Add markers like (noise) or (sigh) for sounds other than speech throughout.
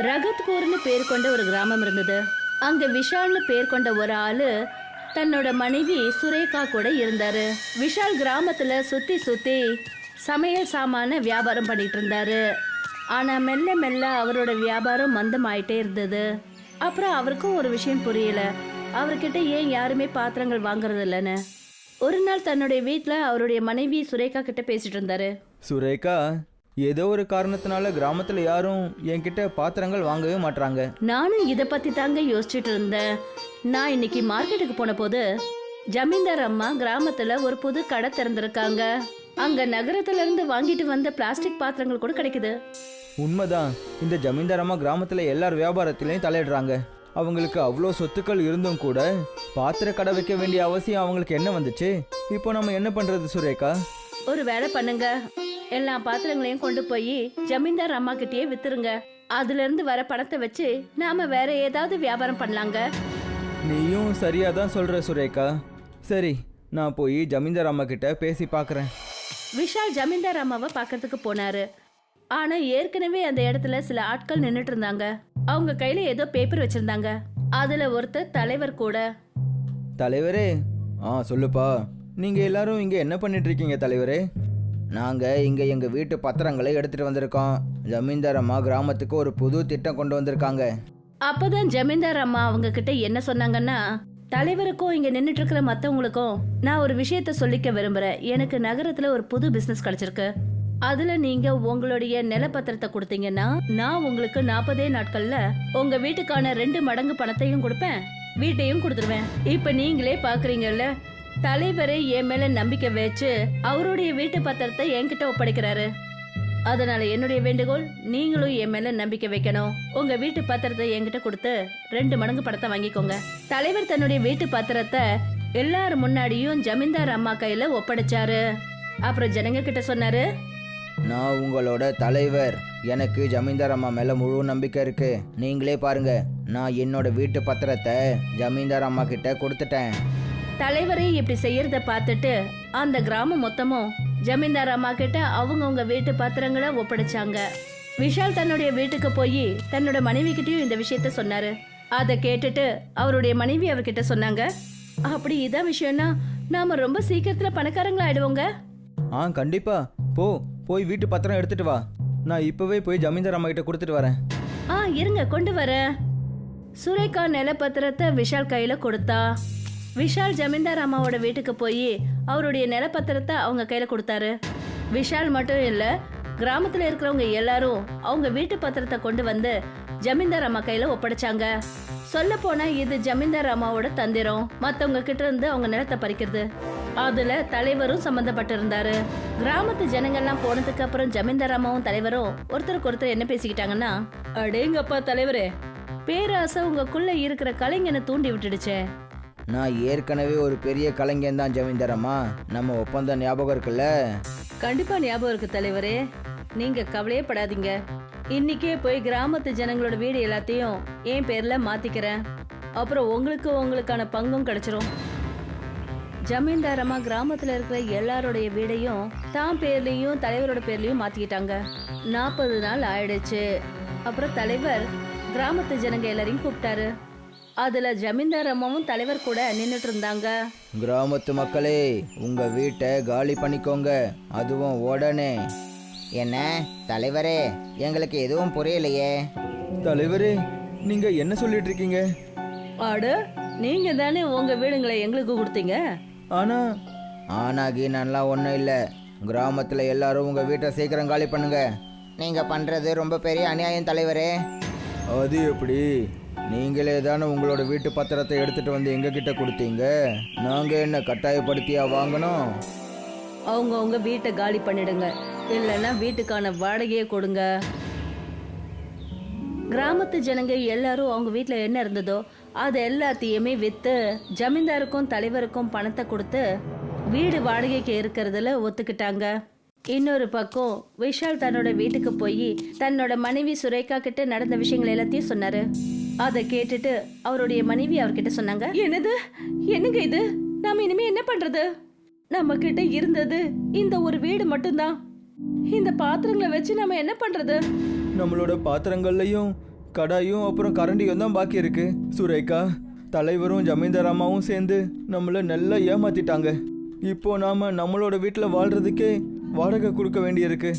ரகத்பூர்னு பேர் கொண்ட ஒரு கிராமம் இருந்தது. அங்க விஷால்னு பேர் கொண்ட ஒரு ஆளு தன்னோட மனைவி சுரேகா கூட இருந்தாரு. விஷால் கிராமத்துல சுத்தி சுத்தி சமையல் சாமான வியாபாரம் பண்ணிட்டு இருந்தாரு. ஆனா மெல்ல மெல்ல அவரோட வியாபாரம் மந்தமாயிட்டே இருந்தது. அப்புறம் அவருக்கும் ஒரு விஷயம் புரியல. அவர்கிட்ட ஏன் யாருமே பாத்திரங்கள் வாங்குறது இல்லைன்னு. ஒரு நாள் தன்னுடைய வீட்டில் அவருடைய மனைவி சுரேகா கிட்ட பேசிட்டு இருந்தாரு. சுரேகா ஏதோ ஒரு காரணத்தினால கிராமத்தில் யாரும் என்கிட்ட பாத்திரங்கள் வாங்கவே மாட்றாங்க. நானும் இத பத்தி தாங்க யோசிச்சுட்டு இருந்தேன். நான் இன்னைக்கு மார்க்கெட்டுக்கு போன போது ஜமீன்தார் அம்மா கிராமத்துல ஒரு புது கடை திறந்திருக்காங்க. அங்க நகரத்துல இருந்து வாங்கிட்டு வந்த பிளாஸ்டிக் பாத்திரங்கள் கூட கிடைக்குது. உண்மைதான். இந்த ஜமீன்தார் அம்மா கிராமத்தில் எல்லார் வியாபாரத்திலையும் தலையிடுறாங்க. அவங்களுக்கு அவ்வளோ சொத்துக்கள் இருந்தும் கூட பாத்திர கடை வைக்க வேண்டிய அவசியம் அவங்களுக்கு என்ன வந்துச்சு? இப்போ நம்ம என்ன பண்ணுறது சுரேகா? ஒரு வேலை பண்ணுங்க. எல்லா பாத்திரங்களையும் கொண்டு போய் ஜமீன்தார் அம்மா கிட்டயே வித்துருங்க. அதுல இருந்து வர பணத்தை வச்சு நாம வேற ஏதாவது வியாபாரம் பண்ணலாங்க. நீயும் சரியாக தான் சொல்கிற சுரேகா. சரி நான் போய் ஜமீன்தார் அம்மா கிட்ட பேசி பார்க்குறேன் விஷால் ஜமீன்தார் அம்மாவை பார்க்கறதுக்கு போனாரு. ஆனா ஏற்கனவே அந்த இடத்துல சில ஆட்கள் நின்னுட்டு இருந்தாங்க அவங்க கையில ஏதோ பேப்பர் வச்சிருந்தாங்க. அதுல ஒருத்தர் தலைவர் கூட. தலைவரே? ஆ சொல்லுப்பா. நீங்கள் எல்லாரும் இங்கே என்ன பண்ணிட்டு இருக்கீங்க தலைவரே? நாங்கள் இங்கே எங்கள் வீட்டு பத்திரங்களை எடுத்துகிட்டு வந்திருக்கோம். ஜமீன்தார் அம்மா கிராமத்துக்கு ஒரு புது திட்டம் கொண்டு வந்திருக்காங்க. அப்பதான் ஜமீன்தார் அம்மா அவங்க கிட்ட என்ன சொன்னாங்கன்னா தலைவருக்கும் இங்க நின்றுட்டு இருக்கிற மத்தவங்களுக்கும் நான் ஒரு விஷயத்த சொல்லிக்க விரும்புறேன். எனக்கு நகரத்துல ஒரு புது பிசினஸ் கிடைச்சிருக்கு. அதுல நீங்க உங்களுடைய நிலப்பத்திரத்தை கொடுத்தீங்கன்னா நான் உங்களுக்கு நாற்பதே நாட்கள்ல உங்க வீட்டுக்கான ரெண்டு மடங்கு பணத்தையும் கொடுப்பேன். வீட்டையும் கொடுத்துருவேன். இப்ப நீங்களே பாக்குறீங்கல்ல தலைவரே என் மேல நம்பிக்கை வச்சு அவருடைய வீட்டு பத்திரத்தை என்கிட்ட ஒப்படைக்கிறாரு. அதனால என்னுடைய வேண்டுகோள் நீங்களும் என் மேல நம்பிக்கை வைக்கணும். உங்க வீட்டு பத்திரத்தை என்கிட்ட கொடுத்து ரெண்டு மடங்கு படத்தை வாங்கிக்கோங்க. தலைவர் தன்னுடைய வீட்டு பத்திரத்தை எல்லார் முன்னாடியும் ஜமீன்தார் அம்மா கையில ஒப்படைச்சாரு. அப்புறம் ஜனங்க கிட்ட சொன்னாரு நான் உங்களோட தலைவர். எனக்கு ஜமீன்தார் அம்மா மேல முழு நம்பிக்கை இருக்கு. நீங்களே பாருங்க நான் என்னோட வீட்டு பத்திரத்தை ஜமீன்தார் அம்மா கிட்ட கொடுத்துட்டேன். தலைவரே இப்படி செய்யறத பார்த்துட்டு அந்த கிராமம் மொத்தமும் ஜமீன்தார் அம்மா கிட்ட அவங்கவங்க வீட்டு பத்திரங்களை ஒப்படைச்சாங்க. விஷால் தன்னுடைய வீட்டுக்கு போய் தன்னோட மனைவி கிட்டயும் இந்த விஷயத்த சொன்னாரு. அதை கேட்டுட்டு அவருடைய மனைவி அவர்கிட்ட சொன்னாங்க. அப்படி இதான் விஷயம்னா நாம ரொம்ப சீக்கிரத்துல பணக்காரங்களா ஆயிடுவோங்க ஆ கண்டிப்பா. போ போய் வீட்டு பத்திரம் எடுத்துட்டு வா. நான் இப்போவே போய் ஜமீன்தார் அம்மா கிட்ட கொடுத்துட்டு வரேன். ஆ இருங்க கொண்டு வரேன். சுரேகா நிலப்பத்திரத்தை விஷால் கையில கொடுத்தா விஷால் ஜமீன்தார் அம்மாவோட வீட்டுக்கு போய் அவருடைய நிலப்பத்திரத்தை அவங்க கையில கொடுத்தாரு. விஷால் மட்டும் இல்ல கிராமத்துல இருக்கிறவங்க எல்லாரும் அவங்க வீட்டு பத்திரத்தை கொண்டு வந்து ஜமீன்தார் அம்மா கையில ஒப்படைச்சாங்க. சொல்ல போனா இது ஜமீன்தார் அம்மாவோட தந்திரம். மத்தவங்க கிட்ட இருந்து அவங்க நிலத்தை பறிக்கிறது. அதுல தலைவரும் சம்பந்தப்பட்டிருந்தாரு. கிராமத்து ஜனங்கள்லாம் போனதுக்கு அப்புறம் ஜமீன்தார் அம்மாவும் தலைவரும் ஒருத்தருக்கு ஒருத்தர் என்ன பேசிக்கிட்டாங்கன்னா அடேங்கப்பா தலைவரே பேராசை உங்களுக்குள்ள இருக்கிற கலைஞனை தூண்டி விட்டுடுச்சே. நான் ஏற்கனவே ஒரு பெரிய கலைஞன் தான் ஜமீன்தாரம்மா. நம்ம ஒப்பந்தம் ஞாபகம் இருக்குல்ல? கண்டிப்பா ஞாபகம் இருக்கு தலைவரே. நீங்க கவலையே படாதீங்க. இன்னைக்கே போய் கிராமத்து ஜனங்களோட வீடு எல்லாத்தையும் என் பேர்ல மாத்திக்கிறேன். அப்புறம் உங்களுக்கு உங்களுக்கான பங்கும் கிடைச்சிரும். ஜமீன்தாரமா கிராமத்துல இருக்கிற எல்லாருடைய வீடையும் தான் பேர்லயும் தலைவரோட பேர்லயும் மாத்திக்கிட்டாங்க. நாற்பது நாள் ஆயிடுச்சு. அப்புறம் தலைவர் கிராமத்து ஜனங்க எல்லாரையும் கூப்பிட்டாரு. அதுல ஜமீன்தார் அம்மாவும் தலைவர் கூட நின்னுட்டு இருந்தாங்க கிராமத்து மக்களே உங்க வீட்டை காலி பண்ணிக்கோங்க. அதுவும் உடனே. என்ன தலைவரே எங்களுக்கு எதுவும் புரியலையே? தலைவரே நீங்க என்ன சொல்லிட்டு இருக்கீங்க ஆடு நீங்க தானே உங்க வீடுங்களை எங்களுக்கு கொடுத்தீங்க? ஆனா ஆனா கீனன்லாம் ஒன்றும் இல்லை. கிராமத்தில் எல்லாரும் உங்கள் வீட்டை சீக்கிரம் காலி பண்ணுங்க. நீங்கள் பண்ணுறது ரொம்ப பெரிய அநியாயம் தலைவரே. அது எப்படி? நீங்களே தானே உங்களோட வீட்டு பத்திரத்தை எடுத்துட்டு வந்து எங்ககிட்ட கொடுத்தீங்க? நாங்கள் என்ன கட்டாயப்படுத்தியா வாங்கணும்? அவங்க உங்க வீட்டை காலி பண்ணிடுங்க. இல்லைன்னா வீட்டுக்கான வாடகையே கொடுங்க. கிராமத்து ஜனங்க எல்லாரும் அவங்க வீட்டில் என்ன இருந்ததோ அது எல்லாத்தையுமே விற்று ஜமீன்தாருக்கும் தலைவருக்கும் பணத்தை கொடுத்து வீடு வாடகைக்கு இருக்கிறதுல ஒத்துக்கிட்டாங்க. இன்னொரு பக்கம் விஷால் தன்னோட வீட்டுக்கு போய் தன்னோட மனைவி சுரேகா கிட்ட நடந்த விஷயங்கள் எல்லாத்தையும் சொன்னாரு. அதை கேட்டுட்டு அவருடைய மனைவி அவர்கிட்ட சொன்னாங்க. என்னது? என்னங்க இது? நாம இனிமே என்ன பண்றது? நம்ம கிட்ட இருந்தது இந்த ஒரு வீடு மட்டும்தான். இந்த பாத்திரங்களை வச்சு நம்ம என்ன பண்றது? நம்மளோட பாத்திரங்கள்லையும் கடாயும் அப்புறம் கரண்டியும் தான் பாக்கி இருக்கு. சுரேகா தலைவரும் ஜமீன்தார் அம்மாவும் சேர்ந்து நம்மள நல்லா ஏமாத்திட்டாங்க. இப்போ நாம நம்மளோட வீட்டில் வாழ்றதுக்கே வாடகை கொடுக்க வேண்டியிருக்கு.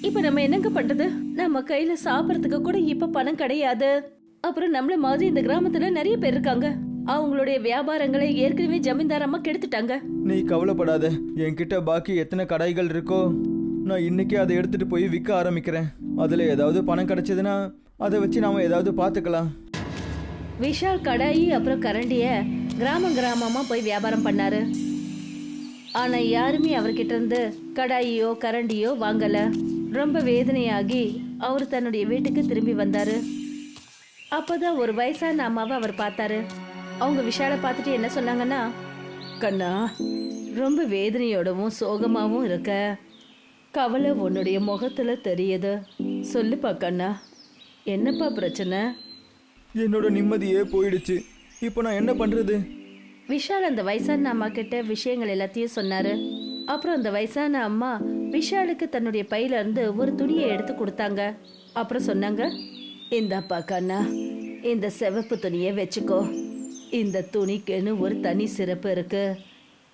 இப்ப நம்ம என்னங்க பண்றது? நம்ம கையில சாப்பிடறதுக்கு கூட இப்ப பணம் கிடையாது. அப்புறம் நம்மள மாதிரி இந்த கிராமத்துல நிறைய பேர் இருக்காங்க. அவங்களுடைய வியாபாரங்களை ஏற்கனவே ஜமீன்தார் அம்மா கெடுத்துட்டாங்க. நீ கவலைப்படாத. என்கிட்ட பாக்கி எத்தனை கடைகள் இருக்கோ நான் இன்னைக்கே அதை எடுத்துட்டு போய் விற்க ஆரம்பிக்கிறேன். அதில் ஏதாவது பணம் கிடைச்சதுன்னா அதை வச்சு நாம ஏதாவது பார்த்துக்கலாம் விஷால் கடாயி அப்புறம் கரண்டிய கிராமம் கிராமமா போய் வியாபாரம் பண்ணாரு. ஆனா யாருமே அவர்கிட்ட இருந்து கடாயியோ கரண்டியோ வாங்கல. ரொம்ப வேதனையாகி அவர் தன்னுடைய வீட்டுக்கு திரும்பி வந்தாரு. அப்பதான் ஒரு வயசான அம்மாவை அவர் பார்த்தாரு. அவங்க விஷாலை பார்த்துட்டு என்ன சொன்னாங்கன்னா கண்ணா ரொம்ப வேதனையோடவும் சோகமாவும் இருக்க. கவலை உன்னுடைய முகத்துல தெரியுது. சொல்லுப்பா கண்ணா என்னப்பா பிரச்சனை? என்னோட நிம்மதியே போயிடுச்சு. இப்போ நான் என்ன பண்றது? விஷால் அந்த வயசான அம்மா கிட்ட விஷயங்கள் எல்லாத்தையும் சொன்னாரு. அப்புறம் அந்த வயசான அம்மா விஷாலுக்கு தன்னுடைய பையில இருந்து ஒரு துணியை எடுத்து கொடுத்தாங்க. அப்புறம் சொன்னாங்க இந்தாப்பா கண்ணா இந்த சிவப்பு துணியை வச்சுக்கோ. இந்த துணிக்குன்னு ஒரு தனி சிறப்பு இருக்கு.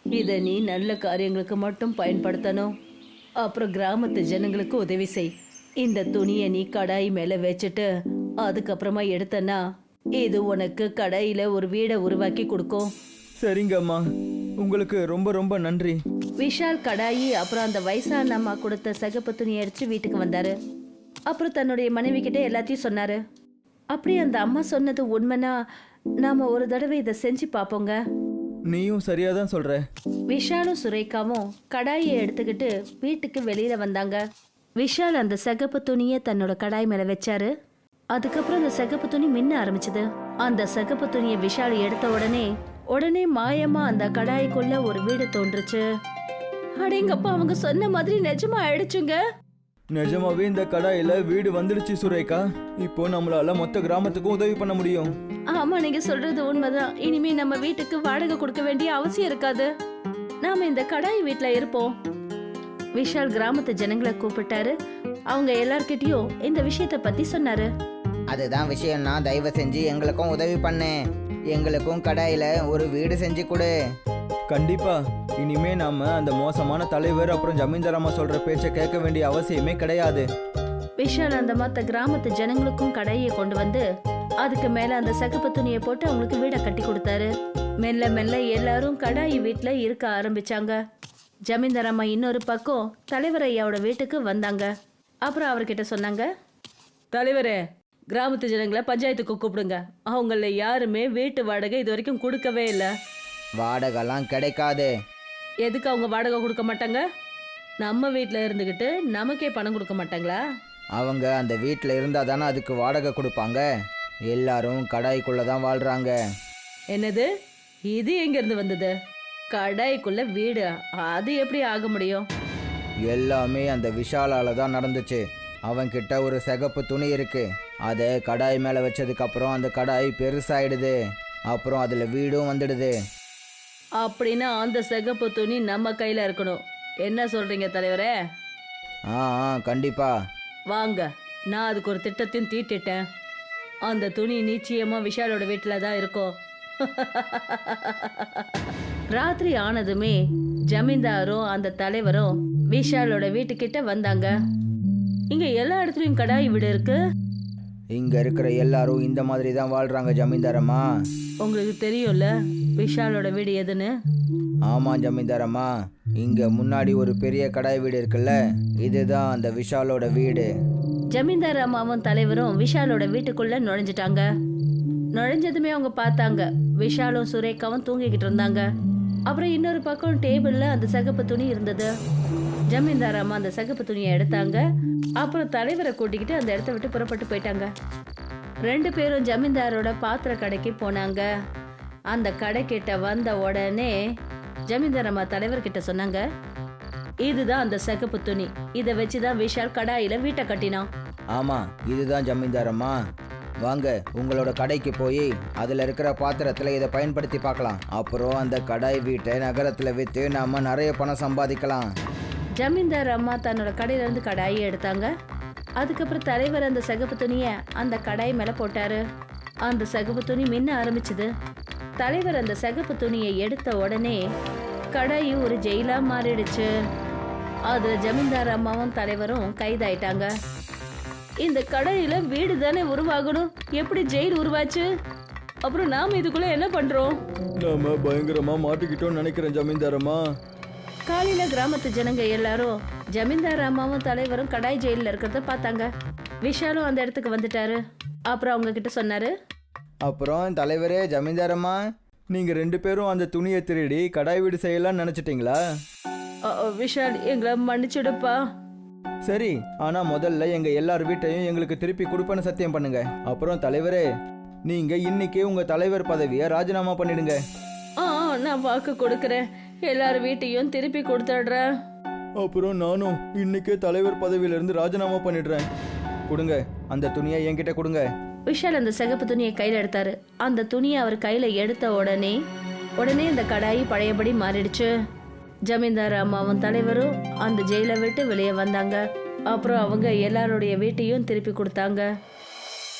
இதை நீ நல்ல காரியங்களுக்கு மட்டும் பயன்படுத்தணும். அப்புறம் கிராமத்து ஜனங்களுக்கு உதவி செய். இந்த துணியை நீ கடாய் மேல வச்சுட்டு அதுக்கப்புறமா எடுத்தனா இது உனக்கு கடாயில ஒரு வீடை உருவாக்கி கொடுக்கும். சரிங்க அம்மா உங்களுக்கு ரொம்ப ரொம்ப நன்றி. விஷால் கடாயி அப்புறம் அந்த வயசான அம்மா கொடுத்த சகப்பு துணியை அடிச்சு வீட்டுக்கு வந்தாரு. அப்புறம் தன்னுடைய மனைவி கிட்ட எல்லாத்தையும் சொன்னாரு. அப்படி அந்த அம்மா சொன்னது உண்மைனா நாம ஒரு தடவை இதை செஞ்சு பார்ப்போங்க. நீயும் சரியா தான் சொல்ற. விஷாலும் சுரேகாவும் கடாயை எடுத்துக்கிட்டு வீட்டுக்கு வெளியில வந்தாங்க. விஷால் அந்த சிகப்பு துணியை தன்னோட கடாய் மேல வச்சாரு. அதுக்கப்புறம் அந்த சிகப்பு துணி மின்ன ஆரம்பிச்சது. அந்த சிகப்பு துணியை விஷால் எடுத்த உடனே உடனே மாயமா அந்த கடாய்க்குள்ள ஒரு வீடு தோன்றுச்சு. அடேங்கப்பா அவங்க சொன்ன மாதிரி நிஜமா ஆயிடுச்சுங்க. நிஜமாவே இந்த கடாயில வீடு வந்துடுச்சு சுரேகா. இப்போ நம்மளால மொத்த கிராமத்துக்கும் உதவி பண்ண முடியும். ஆமா நீங்க சொல்றது உண்மைதான். இனிமே நம்ம வீட்டுக்கு வாடகை கொடுக்க வேண்டிய அவசியம் இருக்காது. நாம இந்த கடாய் வீட்ல இருப்போம். விஷால் கிராமத்து ஜனங்களை கூப்பிட்டாரு. அவங்க எல்லார்கிட்டயும் இந்த விஷயத்த பத்தி சொன்னாரு. அதுதான் விஷயம்னா தயவு செஞ்சு எங்களுக்கும் உதவி பண்ணு. எங்களுக்கும் கடாயில் ஒரு வீடு செஞ்சு கொடு. கண்டிப்பா. இனிமே நாம அந்த மோசமான தலைவர் அப்புறம் ஜமீன்தார் சொல்ற பேச்சை கேட்க வேண்டிய அவசியமே கிடையாது. விஷால் அந்த மத்த கிராமத்து ஜனங்களுக்கும் கடையை கொண்டு வந்து அதுக்கு மேல அந்த சகப்பு துணியை போட்டு அவங்களுக்கு வீடை கட்டி கொடுத்தாரு. மெல்ல மெல்ல எல்லாரும் கடாயி வீட்டில் இருக்க ஆரம்பிச்சாங்க. ஜமீன்தார் அம்மா இன்னொரு பக்கம் தலைவர் ஐயாவோட வீட்டுக்கு வந்தாங்க. அப்புறம் அவர்கிட்ட சொன்னாங்க தலைவரே கிராமத்து ஜனங்களை பஞ்சாயத்துக்கு கூப்பிடுங்க. அவங்கள யாருமே வீட்டு வாடகை இது வரைக்கும் கொடுக்கவே இல்லை. வாடகைலாம் கிடைக்காது. எதுக்கு அவங்க வாடகை கொடுக்க மாட்டாங்க? நம்ம வீட்டில் இருந்துக்கிட்டு நமக்கே பணம் கொடுக்க மாட்டாங்களா? அவங்க அந்த வீட்டில் இருந்தால் தானே அதுக்கு வாடகை கொடுப்பாங்க. எல்லாரும் கடாய்க்குள்ளே தான் வாழ்கிறாங்க என்னது? இது எங்கேருந்து வந்தது? கடாய்க்குள்ள வீடு அது எப்படி ஆக முடியும்? எல்லாமே அந்த விஷாலால தான் நடந்துச்சு. அவன்கிட்ட ஒரு சிகப்பு துணி இருக்கு. அதை கடாய் மேலே வச்சதுக்கப்புறம் அந்த கடாய் பெருசாயிடுது. அப்புறம் அதில் வீடும் வந்துடுது. அப்படின்னா அந்த சிகப்பு துணி நம்ம கையில் இருக்கணும். என்ன சொல்றீங்க தலைவரே? ஆ ஆ கண்டிப்பா. வாங்க நான் அதுக்கு ஒரு திட்டத்தையும் தீட்டிட்டேன். அந்த துணி நிச்சயமா விஷாலோட வீட்டில் தான் இருக்கும். (laughs) ராத்திரி ஆனதுமே ஜமீன்தாரும் அந்த தலைவரும் விஷாலோட வீட்டுக்கிட்ட வந்தாங்க. இங்க எல்லா இடத்துலயும் கடாய் வீடு இருக்கு. இங்கே இருக்கிற எல்லாரும் இந்த மாதிரி தான் வாழ்கிறாங்க ஜமீன்தாரம்மா. உங்களுக்கு தெரியும்ல விஷாலோட வீடு எதுன்னு? ஆமாம் ஜமீன்தாரம்மா. இங்கே முன்னாடி ஒரு பெரிய கடாய் வீடு இருக்குல்ல இதுதான் அந்த விஷாலோட வீடு. ஜமீன்தார் அம்மாவும் தலைவரும் விஷாலோட வீட்டுக்குள்ள நுழைஞ்சிட்டாங்க. நுழைஞ்சதுமே அவங்க பார்த்தாங்க. விஷாலும் சுரேகாவும் தூங்கிக்கிட்டு இருந்தாங்க. அப்புறம் இன்னொரு பக்கம் டேபிள்ல அந்த சகப்பு துணி இருந்தது. ஜமீன்தார் அம்மா அந்த சகப்பு துணியை எடுத்தாங்க. அப்புறம் தலைவரை கூட்டிக்கிட்டு அந்த இடத்த விட்டு புறப்பட்டு போயிட்டாங்க. ரெண்டு பேரும் ஜமீன்தாரோட பாத்திர கடைக்கு போனாங்க. அந்த கடைக்கிட்ட வந்த உடனே ஜமீன்தார் அம்மா தலைவர்கிட்ட சொன்னாங்க இதுதான் அந்த சகப்பு துணி. இதை வச்சுதான் விஷால் கடாயில வீட்டை கட்டினான். ஆமாம் இதுதான் ஜமீன்தாரம்மா வாங்க உங்களோட கடைக்கு போய் அதில் இருக்கிற பாத்திரத்தில் இதை பயன்படுத்தி பார்க்கலாம். அப்புறம் அந்த கடாய் வீட்டை நகரத்தில் விற்று நாம நிறைய பணம் சம்பாதிக்கலாம். ஜமீன்தார் அம்மா தன்னோட கடையில இருந்து கடாயை எடுத்தாங்க. அதுக்கப்புறம் தலைவர் அந்த சகப்பு துணியை அந்த கடாய் மேல போட்டாரு. அந்த சகப்பு துணி மின்ன ஆரம்பிச்சது. தலைவர் அந்த சகப்பு துணியை எடுத்த உடனே கடாயு ஒரு ஜெயிலா மாறிடுச்சு. அதுல ஜமீன்தார் அம்மாவும் தலைவரும் கைதாயிட்டாங்க. இந்த கடையில வீடு தானே உருவாகணும்? எப்படி ஜெயில் உருவாச்சு? அப்புறம் நாம இதுக்குள்ள என்ன பண்றோம்? நாம பயங்கரமா மாட்டிக்கிட்டோம்னு நினைக்கிறேன் ஜமீன்தாரம்மா காலையில கிராமத்து ஜனங்க எல்லாரும் ஜமீன்தார் அம்மாவும் தலைவரும் கடாய் ஜெயிலில் இருக்கிறத பார்த்தாங்க. விஷாலும் அந்த இடத்துக்கு வந்துட்டாரு. அப்புறம் அவங்க கிட்ட சொன்னாரு அப்புறம் தலைவரே ஜமீன்தாரம்மா நீங்க ரெண்டு பேரும் அந்த துணியை திருடி கடாய் வீடு செய்யலாம்னு நினைச்சிட்டீங்களா? "அ, அ, விஷால் எங்களை மன்னிச்சுடுப்பா. சரி ஆனா முதல்ல எங்க எல்லார் வீட்டையும் எங்களுக்கு திருப்பி கொடுப்பேன்னு சத்தியம் பண்ணுங்க. அப்புறம் தலைவரே நீங்க இன்னைக்கே உங்க தலைவர் பதவியை ராஜினாமா பண்ணிடுங்க. ஆ நான் வாக்கு கொடுக்குறேன். எல்லார் வீட்டையும் திருப்பி கொடுத்துடுறேன் அப்புறம் நானும் இன்னைக்கே தலைவர் பதவியிலிருந்து ராஜினாமா பண்ணிடுறேன். கொடுங்க அந்த துணியை என்கிட்ட கொடுங்க. விஷால் அந்த சிகப்பு துணியை கையில் எடுத்தாரு. அந்த துணியை அவர் கையில் எடுத்த உடனே உடனே அந்த கடாயி பழையபடி மாறிடுச்சு. ஜமீன்தார் அம்மாவும் தலைவரும் அந்த ஜெயிலை விட்டு வெளியே வந்தாங்க. அப்புறம் அவங்க எல்லாருடைய வீட்டையும் திருப்பி கொடுத்தாங்க.